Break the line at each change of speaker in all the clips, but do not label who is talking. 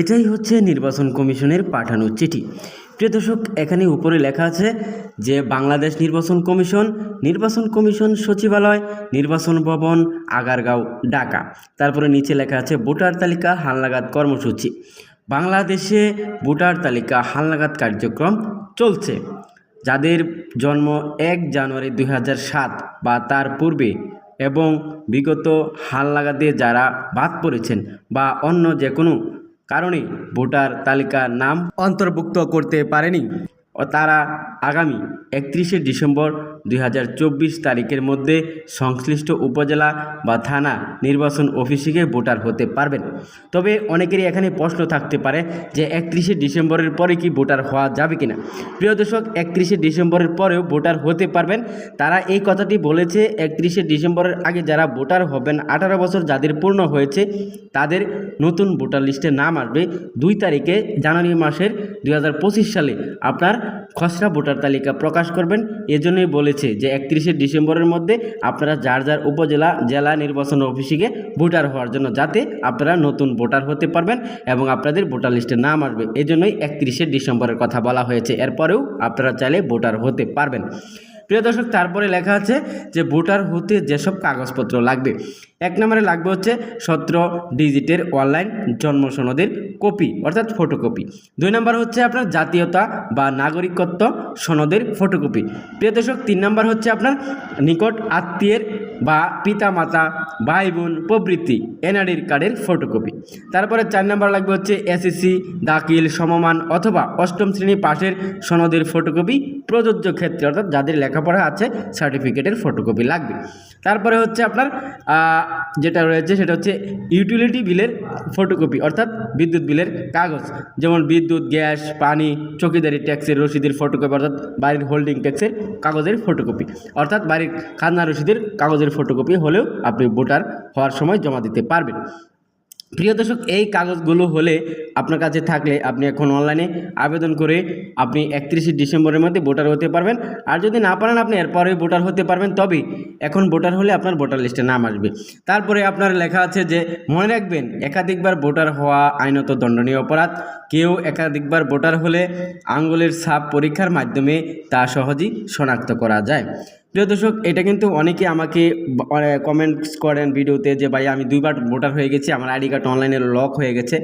এটাই হচ্ছে নির্বাচন কমিশনের পাঠানো চিঠি। প্রিয় দর্শক, এখানে উপরে লেখা আছে যে বাংলাদেশ নির্বাচন কমিশন নির্বাচন কমিশন সচিবালয়, নির্বাচন ভবন, আগারগাঁও, ঢাকা। তারপরে নিচে লেখা আছে ভোটার তালিকা, হালনাগাদ কর্মসূচি। বাংলাদেশে ভোটার তালিকা, হালনাগাদ কার্যক্রম চলছে। যাদের জন্ম এক জানুয়ারি দুই বা তার পূর্বে এবং বিগত হালনাগাদে যারা বাদ পড়েছেন বা অন্য যে কোনো কারণে ভোটার তালিকার নাম অন্তর্ভুক্ত করতে পারেনি। ও তারা আগামী একত্রিশে ডিসেম্বর দুই হাজার চব্বিশ তারিখের মধ্যে সংশ্লিষ্ট উপজেলা বা থানা নির্বাচন অফিসে গিয়ে ভোটার হতে পারবেন। তবে অনেকেরই এখানে প্রশ্ন থাকতে পারে যে একত্রিশে ডিসেম্বরের পরে কি ভোটার হওয়া যাবে কিনা। প্রিয় দর্শক, একত্রিশে ডিসেম্বরের পরেও ভোটার হতে পারবেন। তারা এই কথাটি বলেছে, একত্রিশে ডিসেম্বরের আগে যারা ভোটার হবেন, আঠারো বছর যাদের পূর্ণ হয়েছে, তাদের নতুন ভোটার লিস্টে নাম আসবে। দুই তারিখে জানুয়ারি মাসের দু হাজার পঁচিশ সালে আপনার খসড়া ভোটার তালিকা প্রকাশ করবেন। এজন্যই বলেছে যে, একত্রিশে ডিসেম্বরের মধ্যে আপনারা যার যার উপজেলা, জেলা নির্বাচন অফিসে গিয়ে ভোটার হওয়ার জন্য যাতে আপনারা নতুন ভোটার হতে পারবেন এবং আপনাদের ভোটার লিস্টে নাম আসবে। এজন্যই একত্রিশে ডিসেম্বরের কথা বলা হয়েছে। এরপরেও আপনারা চাইলে ভোটার হতে পারবেন। প্রিয় দর্শক, তারপরে লেখা আছে যে ভোটার হতে যেসব কাগজপত্র লাগবে। এক নম্বরে লাগবে হচ্ছে সতেরো ডিজিটের অনলাইন জন্ম সনদের কপি, অর্থাৎ ফটোকপি। দুই নম্বর হচ্ছে আপনার জাতীয়তা বা নাগরিকত্ব সনদের ফটোকপি। প্রিয় দর্শক, তিন নম্বর হচ্ছে আপনার নিকট আত্মীয়ের বা পিতা মাতা ভাই বোন প্রভৃতি এনআরডির কার্ডের ফটোকপি। তারপরে চার নম্বর লাগবে হচ্ছে এসএসসি, দাখিল, সমমান অথবা অষ্টম শ্রেণি পাশের সনদের ফটোকপি প্রযোজ্য ক্ষেত্রে, অর্থাৎ যাদের লেখাপড়া আছে সার্টিফিকেটের ফটোকপি লাগবে। তারপরে হচ্ছে আপনার যেটা রয়েছে সেটা হচ্ছে ইউটিলিটি বিলের ফটোকপি অর্থাৎ বিদ্যুৎ বিলের কাগজ। যেমন বিদ্যুৎ, গ্যাস, পানি চকিদারি ট্যাক্সের রসিদের ফটোকপি অর্থাৎ বাড়ির হোল্ডিং ট্যাক্সের কাগজের ফটোকপি অর্থাৎ বাড়ির খাজনা রসিদের কাগজের ফটোকপি হলেও আপনি ভোটার হওয়ার সময় জমা দিতে পারবেন। প্রিয় দর্শক, এই কাগজগুলো হলে আপনার কাছে থাকলে আপনি এখন অনলাইনে আবেদন করে আপনি একত্রিশে ডিসেম্বরের মধ্যে ভোটার হতে পারবেন। আর যদি না পারেন, আপনি এরপরে ভোটার হতে পারবেন। তবে এখন ভোটার হলে আপনার ভোটার লিস্টে নাম আসবে। তারপরে আপনার লেখা আছে যে, মনে রাখবেন, একাধিকবার ভোটার হওয়া আইনত দণ্ডনীয় অপরাধ। কেউ একাধিকবার ভোটার হলে আঙ্গুলের ছাপ পরীক্ষার মাধ্যমে তা সহজেই শনাক্ত করা যায়। প্রিয় দর্শক, এটা কিন্তু অনেকে আমাকে কমেন্টস করেন ভিডিওতে যে, ভাই, আমি দুইবার ভোটার হয়ে গেছি, আমার আইডি কার্ড অনলাইনে লক হয়ে গেছে।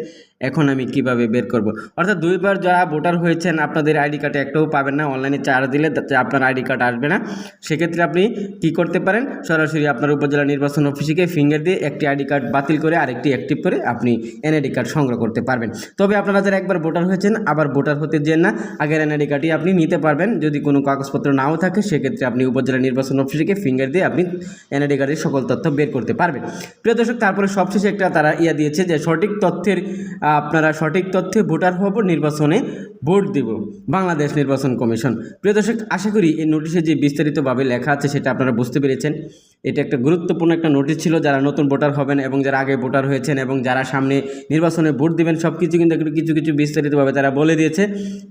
এখন আমি কীভাবে বের করব? অর্থাৎ দুইবার যারা ভোটার হয়েছেন, আপনাদের আইডি কার্ড একটাও পাবেন না। অনলাইনে চার্জ দিলে আপনার আইডি কার্ড আসবে না। সেক্ষেত্রে আপনি কি করতে পারেন? সরাসরি আপনার উপজেলা নির্বাচন অফিসে ফিঙ্গার দিয়ে একটি আইডি কার্ড বাতিল করে আরেকটি অ্যাক্টিভ করে আপনি এনআইডি কার্ড সংগ্রহ করতে পারবেন। তবে আপনারা যারা একবার ভোটার হয়েছেন, আবার ভোটার হতে যেন না, আগের এনআইডি কার্ডই আপনি নিতে পারবেন। যদি কোনো কাগজপত্র নাও থাকে, সেক্ষেত্রে আপনি উপজেলা নির্বাচন অফিসে ফিঙ্গার দিয়ে আপনি এনআইডি কার্ডের সকল তথ্য বের করতে পারবেন। প্রিয় দর্শক, তারপরে সবশেষে একটা তারা ইয়া দিয়েছে যে সঠিক তথ্যের আপনারা সঠিক তথ্যে ভোটার হব নির্বাচনে ভোট দেব, বাংলাদেশ নির্বাচন কমিশন। প্রিয় দর্শক, আশা করি এই নোটিশে যে বিস্তারিতভাবে লেখা আছে সেটা আপনারা বুঝতে পেরেছেন। এটা একটা গুরুত্বপূর্ণ একটা নোটিশ ছিল, যারা নতুন ভোটার হবেন এবং যারা আগে ভোটার হয়েছেন এবং যারা সামনে নির্বাচনে ভোট দেবেন সব কিছু কিন্তু একটু কিছু কিছু বিস্তারিতভাবে তারা বলে দিয়েছে।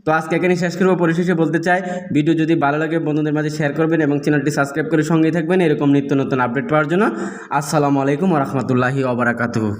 তো আজকে এখানে শেষ করব। পরিশেষে বলতে চাই, ভিডিও যদি ভালো লাগে, বন্ধুদের মাঝে শেয়ার করবেন এবং চ্যানেলটি সাবস্ক্রাইব করে সঙ্গেই থাকবেন। এরকম নিত্য নতুন আপডেট পাওয়ার জন্য আসসালামু আলাইকুম রহমতুল্লাহি ওবরাকাতুহু